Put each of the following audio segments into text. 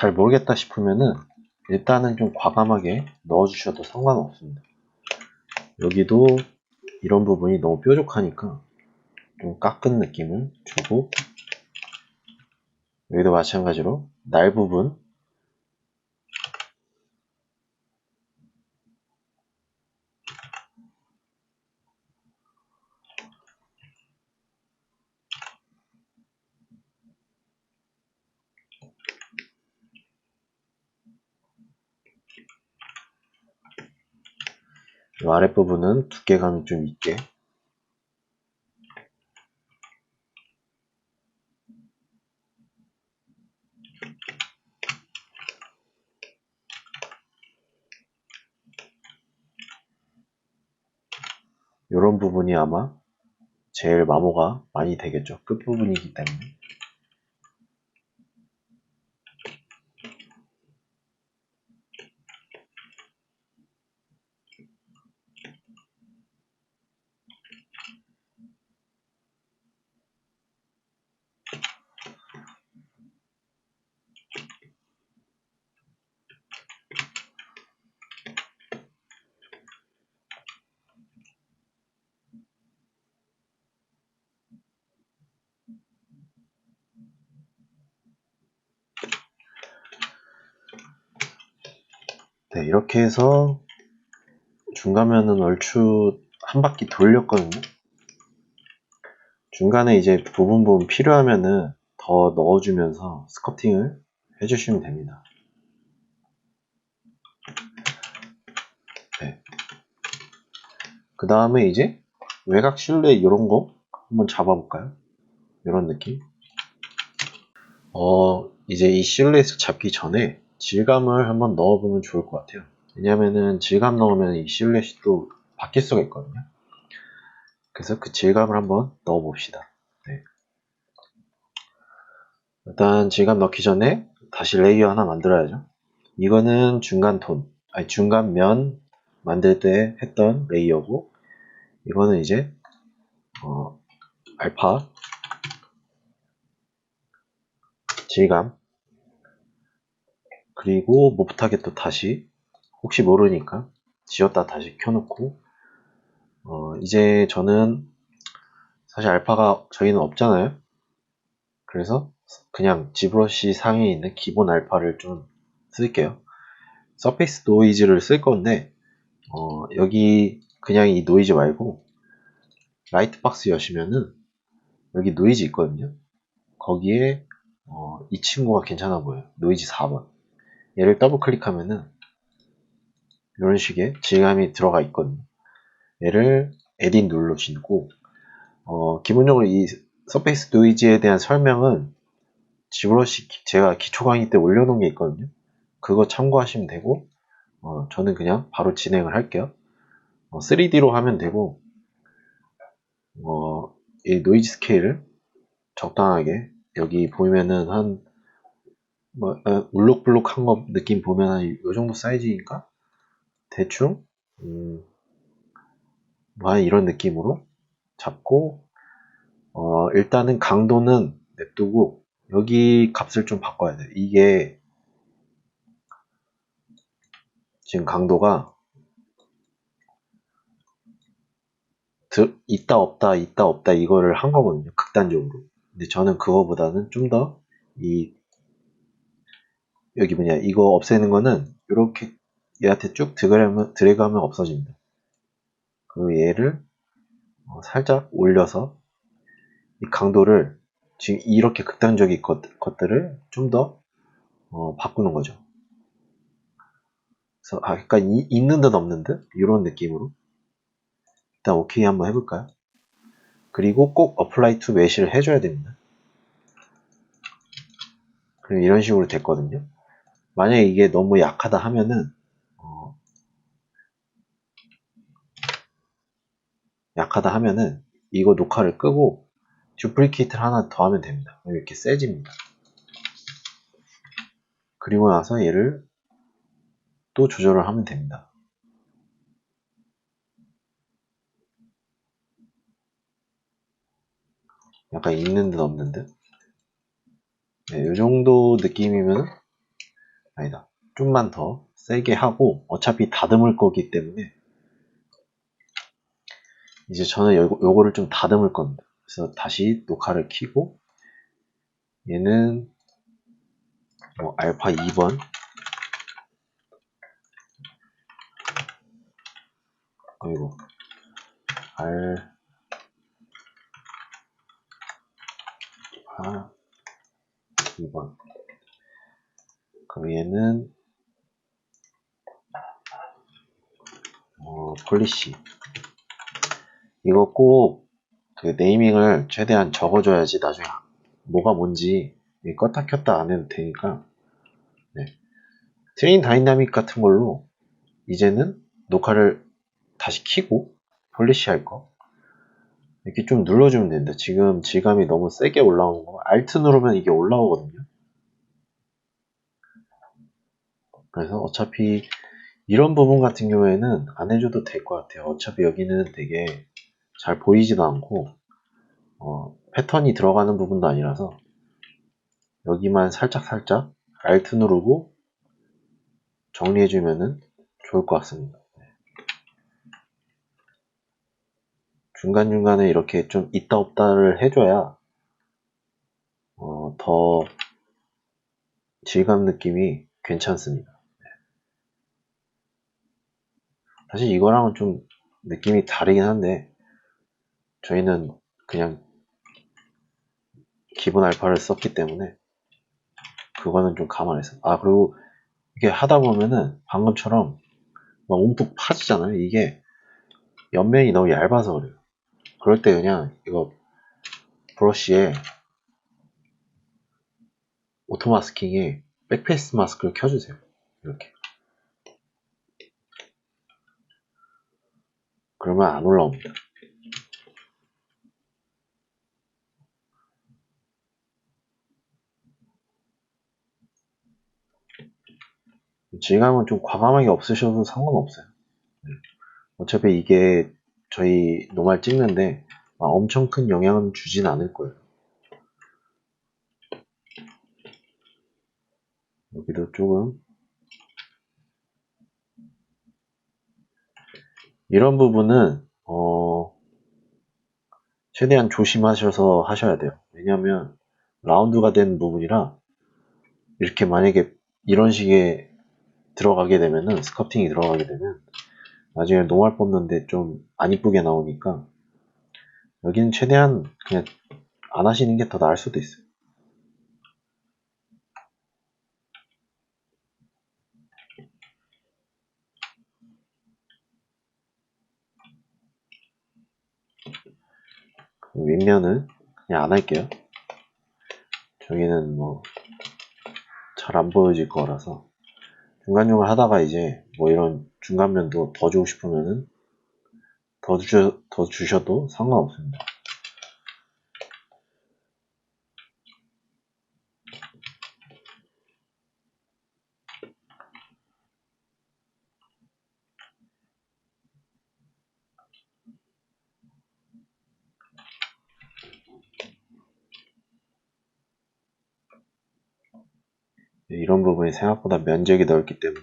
잘 모르겠다 싶으면은 일단은 좀 과감하게 넣어주셔도 상관없습니다. 여기도 이런 부분이 너무 뾰족하니까 좀 깎은 느낌을 주고 여기도 마찬가지로 날 부분 아랫부분은 두께감이 좀 있게 이런 부분이 아마 제일 마모가 많이 되겠죠. 끝부분이기 때문에. 네, 이렇게 해서 중간면은 얼추 한 바퀴 돌렸거든요. 중간에 이제 부분 부분 필요하면은 더 넣어주면서 스커팅을 해주시면 됩니다. 네. 그 다음에 이제 외곽 실루엣 이런 거 한번 잡아볼까요? 이런 느낌. 어, 이제 이 실루엣을 잡기 전에 질감을 한번 넣어보면 좋을 것 같아요. 왜냐면은 질감 넣으면 이 실루엣이 또 바뀔 수가 있거든요. 그래서 그 질감을 한번 넣어봅시다. 네. 일단 질감 넣기 전에 다시 레이어 하나 만들어야죠. 이거는 중간 톤, 아니 중간 면 만들 때 했던 레이어고, 이거는 이제 어, 알파 질감 그리고 못하게 또 다시 혹시 모르니까 지웠다 다시 켜놓고 어, 이제 저는 사실 알파가 저희는 없잖아요. 그래서 그냥 지브러시 상에 있는 기본 알파를 좀 쓸게요. 서페이스 노이즈를 쓸 건데 어, 여기 그냥 이 노이즈 말고 라이트 박스 여시면은 여기 노이즈 있거든요. 거기에 어, 이 친구가 괜찮아 보여요. 노이즈 4번. 얘를 더블 클릭하면은 이런 식의 질감이 들어가 있거든요. 얘를 에딘 눌러주고 어, 기본적으로 이 서페이스 노이즈에 대한 설명은 지브러시 제가 기초 강의 때 올려놓은 게 있거든요. 그거 참고하시면 되고 어, 저는 그냥 바로 진행을 할게요. 어, 3D로 하면 되고 어, 이 노이즈 스케일을 적당하게 여기 보면은 한 뭐, 어, 울룩불룩한 거 느낌 보면 한이 정도 사이즈니까 대충 음, 뭐한 이런 느낌으로 잡고 어, 일단은 강도는 냅두고 여기 값을 좀 바꿔야 돼. 이게 지금 강도가 드, 있다 없다 있다 없다 이거를 한 거거든요. 극단적으로. 근데 저는 그거보다는 좀 더 이 여기 뭐냐 이거 없애는 거는 이렇게 얘한테 쭉 드래그하면, 드래그하면 없어집니다. 그리고 얘를 어, 살짝 올려서 이 강도를 지금 이렇게 극단적인 것, 것들을 좀더 어, 바꾸는 거죠. 그래서 아, 이, 있는 듯 없는 듯 이런 느낌으로 일단 오케이 한번 해볼까요? 그리고 꼭 apply to mesh를 해줘야 됩니다. 그럼 이런 식으로 됐거든요. 만약에 이게 너무 약하다 하면은 어, 약하다 하면은 이거 녹화를 끄고 듀플리케이트를 하나 더 하면 됩니다. 이렇게 세집니다. 그리고 나서 얘를 또 조절을 하면 됩니다. 약간 있는 듯 없는 듯. 네, 이 정도 느낌이면 아니다. 좀만 더 세게 하고 어차피 다듬을 거기 때문에 이제 저는 요, 요거를 좀 다듬을 겁니다. 그래서 다시 녹화를 키고 얘는 뭐 알파 2번 그리고 알파 2번 그럼 얘는 어, 폴리시. 이거 꼭 그 네이밍을 최대한 적어줘야지 나중에 뭐가 뭔지 껐다 켰다 안 해도 되니까. 네. 트레인 다이나믹 같은 걸로 이제는 녹화를 다시 키고 폴리시 할 거. 이렇게 좀 눌러주면 된다. 지금 질감이 너무 세게 올라오는 거. 알트 누르면 이게 올라오거든요 그래서 어차피 이런 부분 같은 경우에는 안 해줘도 될 것 같아요 어차피 여기는 되게 잘 보이지도 않고 어, 패턴이 들어가는 부분도 아니라서 여기만 살짝 살짝 Alt 누르고 정리해주면은 좋을 것 같습니다. 중간중간에 이렇게 좀 있다 없다를 해줘야 어, 더 질감 느낌이 괜찮습니다. 사실 이거랑은 좀 느낌이 다르긴 한데 저희는 그냥 기본 알파를 썼기 때문에 그거는 좀 감안해서. 아 그리고 이게 하다 보면은 방금처럼 막 움푹 파지잖아요. 이게 옆면이 너무 얇아서 그래요. 그럴 때 그냥 이거 브러쉬에 오토 마스킹에 백페이스 마스크를 켜주세요. 이렇게 그러면 안 올라옵니다 질감은 좀 과감하게 없으셔도 상관없어요. 네. 어차피 이게 저희 노말 찍는데 엄청 큰 영향은 주진 않을 거예요. 여기도 조금 이런 부분은 어 최대한 조심하셔서 하셔야 돼요. 왜냐하면 라운드가 된 부분이라 이렇게 만약에 이런 식의 들어가게 되면은 스커팅이 들어가게 되면 나중에 노말 뽑는데 좀 안 이쁘게 나오니까 여기는 최대한 그냥 안 하시는 게 더 나을 수도 있어요. 윗면은 그냥 안 할게요. 저기는 뭐 잘 안 보여질 거라서 중간중간 하다가 이제 뭐 이런 중간면도 더 주고 싶으면은 더, 주, 더 주셔도 상관없습니다. 부분이 생각보다 면적이 넓기 때문에.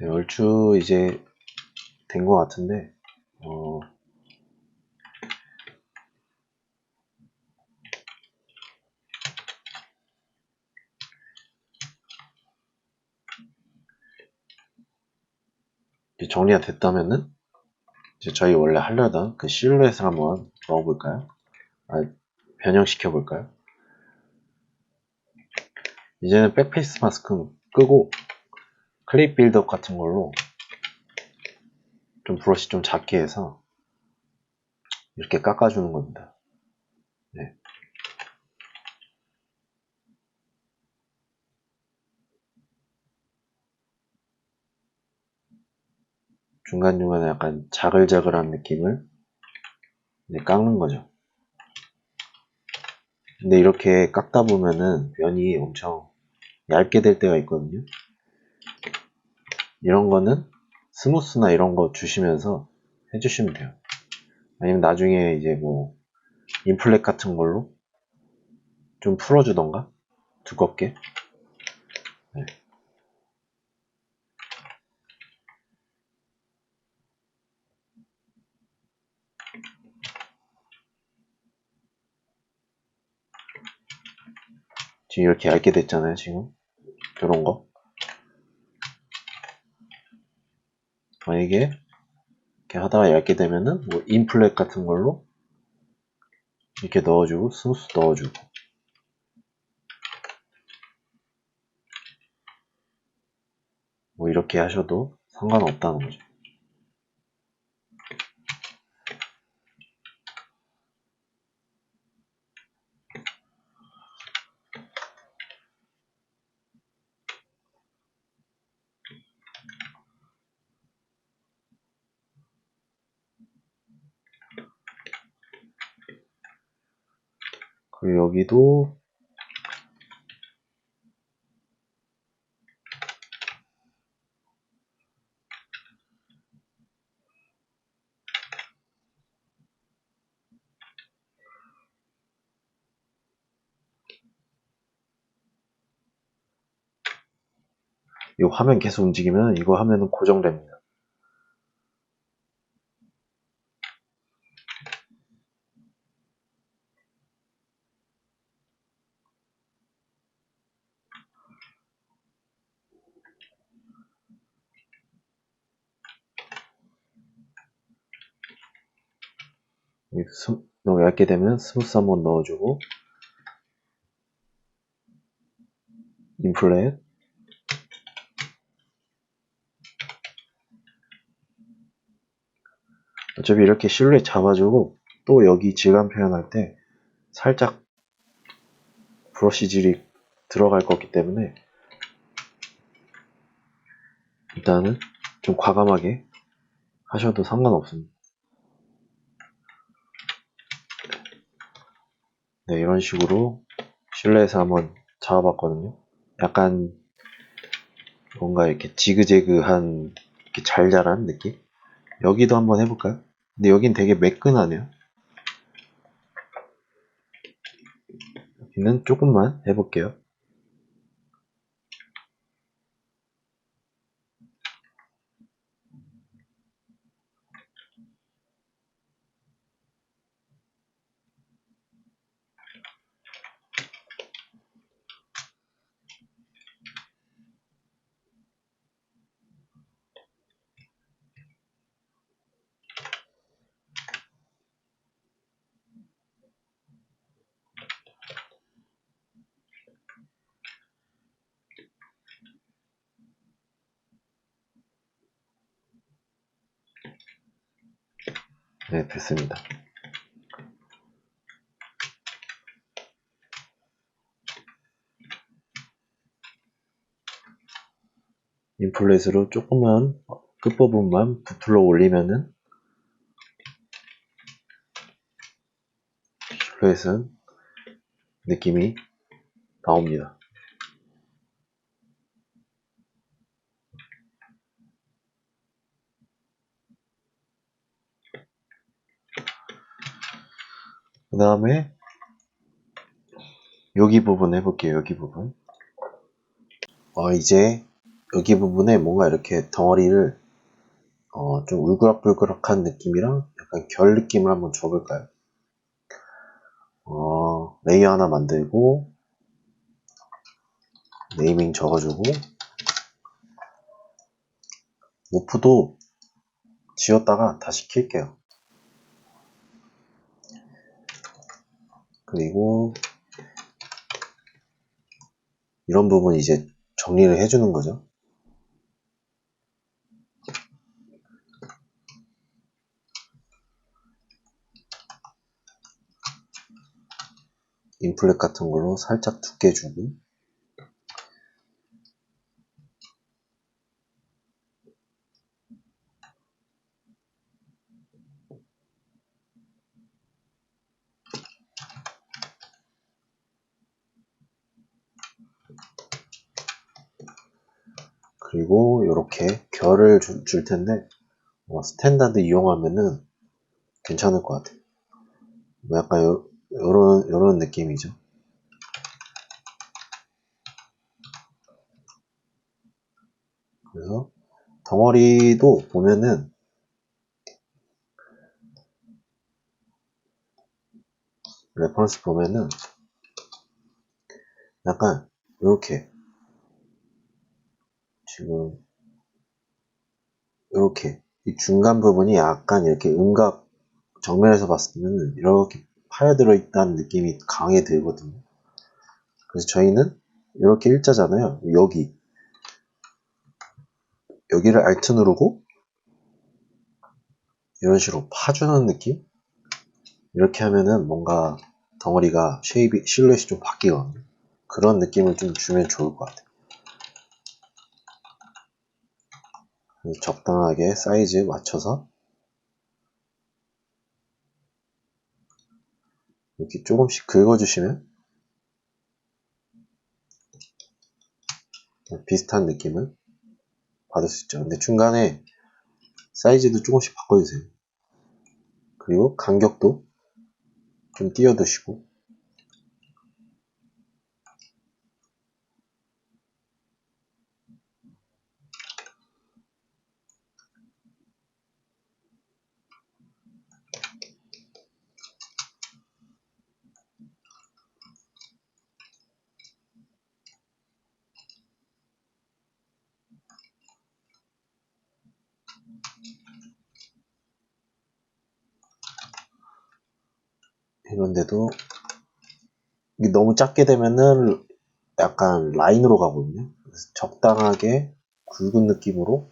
네, 얼추 이제 된 것 같은데 어, 정리가 됐다면은 이제 저희 원래 하려던 그 실루엣을 한번 넣어볼까요? 아, 변형시켜 볼까요? 이제는 백페이스 마스크 끄고 클립 빌드업 같은 걸로 좀 브러쉬 좀 작게 해서 이렇게 깎아주는 겁니다. 네. 중간중간에 약간 자글자글한 느낌을 깎는 거죠. 근데 이렇게 깎다 보면은 면이 엄청 얇게 될 때가 있거든요. 이런 거는 스무스나 이런 거 주시면서 해주시면 돼요. 아니면 나중에 이제 뭐 인플렛 같은 걸로 좀 풀어주던가 두껍게 네. 지금 이렇게 얇게 됐잖아요 지금. 이런 거. 만약에 이렇게 하다가 얇게 되면은 뭐 인플렛 같은 걸로 이렇게 넣어주고 스무스 넣어주고. 뭐 이렇게 하셔도 상관없다는 거죠. 그리고 여기도 이 화면 계속 움직이면 이거 화면은 고정됩니다. 너무 얇게 되면 스무스 한번 넣어주고 인플렛 어차피 이렇게 실루엣 잡아주고 또 여기 질감 표현할 때 살짝 브러쉬 질이 들어갈 거기 때문에 일단은 좀 과감하게 하셔도 상관없습니다. 네, 이런 식으로 실내에서 한번 잡아봤거든요. 약간 뭔가 이렇게 지그재그한 이렇게 잘 자란 느낌? 여기도 한번 해볼까요? 근데 여긴 되게 매끈하네요. 여기는 조금만 해볼게요. 네, 됐습니다. 인플렛으로 조금만 끝부분만 부풀러 올리면은 실루엣은 느낌이 나옵니다. 그 다음에 여기 부분 해볼게요. 여기 부분. 어, 이제 여기 부분에 뭔가 이렇게 덩어리를 어, 좀 울그락불그락한 느낌이랑 약간 결 느낌을 한번 줘볼까요? 어, 레이어 하나 만들고 네이밍 적어주고 모프도 지웠다가 다시 킬게요. 그리고 이런 부분 이제 정리를 해주는 거죠. 인플렛 같은 걸로 살짝 두께 주고 그리고 이렇게 결을 주- 줄 텐데 뭐 스탠다드 이용하면은 괜찮을 것 같아요. 뭐 약간 요, 요런 요런 느낌이죠. 그래서 덩어리도 보면은 레퍼런스 보면은 약간 이렇게 지금 이렇게 이 중간 부분이 약간 이렇게 음각 정면에서 봤을 때는 이렇게 파여들어 있다는 느낌이 강하게 들거든요. 그래서 저희는 이렇게 일자잖아요. 여기 여기를 Alt 누르고 이런 식으로 파주는 느낌? 이렇게 하면은 뭔가 덩어리가 쉐입이 실루엣이 좀 바뀌거든요. 그런 느낌을 좀 주면 좋을 것 같아요. 그래서 적당하게 사이즈 맞춰서 이렇게 조금씩 긁어주시면 비슷한 느낌을 받을 수 있죠. 근데 중간에 사이즈도 조금씩 바꿔주세요. 그리고 간격도 좀 띄워두시고 이런데도 이게 너무 작게 되면은 약간 라인으로 가거든요. 적당하게 굵은 느낌으로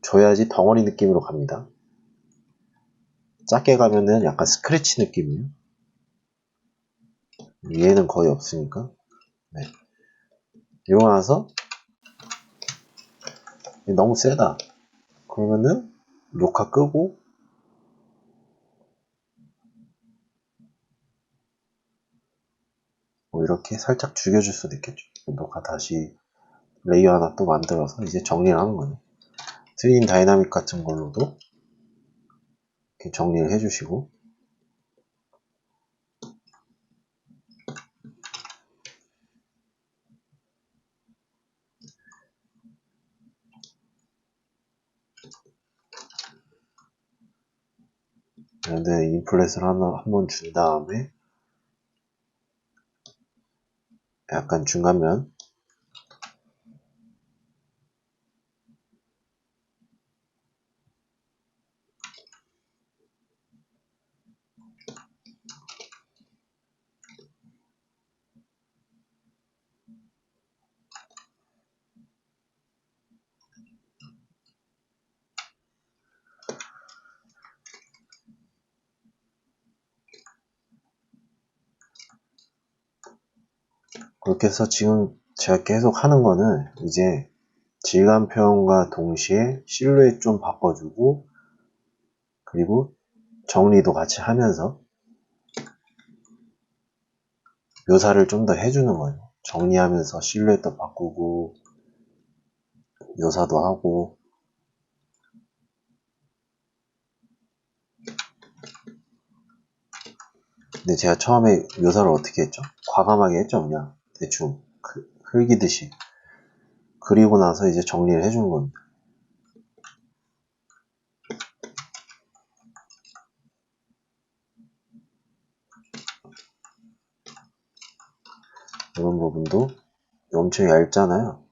줘야지 덩어리 느낌으로 갑니다. 작게 가면은 약간 스크래치 느낌이에요. 얘는 거의 없으니까. 네. 이러고 나서 너무 세다. 그러면은 녹화 끄고 뭐 이렇게 살짝 죽여줄 수도 있겠죠. 녹화 다시 레이어 하나 또 만들어서 이제 정리를 하는 거예요. 트윈 다이나믹 같은 걸로도 이렇게 정리를 해주시고 그런데 인플렛을 하나 한 번 준 다음에 약간 중간면 그렇게 해서 지금 제가 계속 하는 거는 이제 질감 표현과 동시에 실루엣 좀 바꿔주고 그리고 정리도 같이 하면서 묘사를 좀 더 해주는 거예요. 정리하면서 실루엣도 바꾸고 묘사도 하고 근데 제가 처음에 묘사를 어떻게 했죠? 과감하게 했죠 그냥 대충 그- 흘기듯이 그리고 나서 이제 정리를 해준 겁니다. 이런 부분도 엄청 얇잖아요.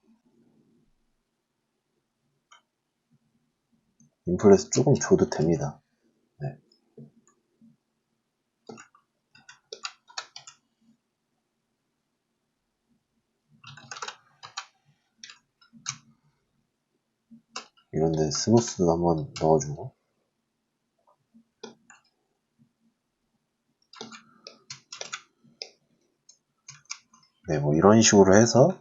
인플레스 조금 줘도 됩니다. 네. 이런데 스무스도 한번 넣어주고 네, 뭐 이런 식으로 해서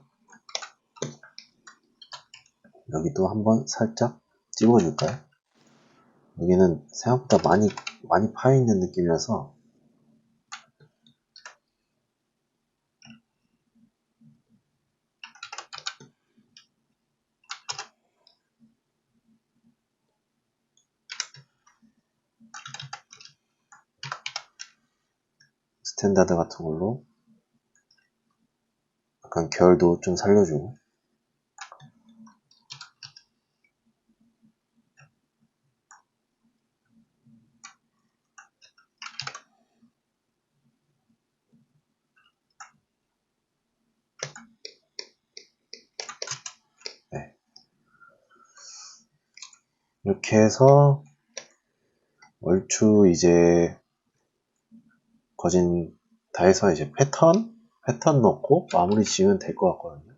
여기도 한번 살짝 찍어줄까요? 여기는 생각보다 많이 많이 파여 있는 느낌이라서 스탠다드 같은 걸로 약간 결도 좀 살려주고 네. 이렇게 해서 얼추 이제 거진 다 해서 이제 패턴 패턴 넣고 마무리 지으면 될 것 같거든요.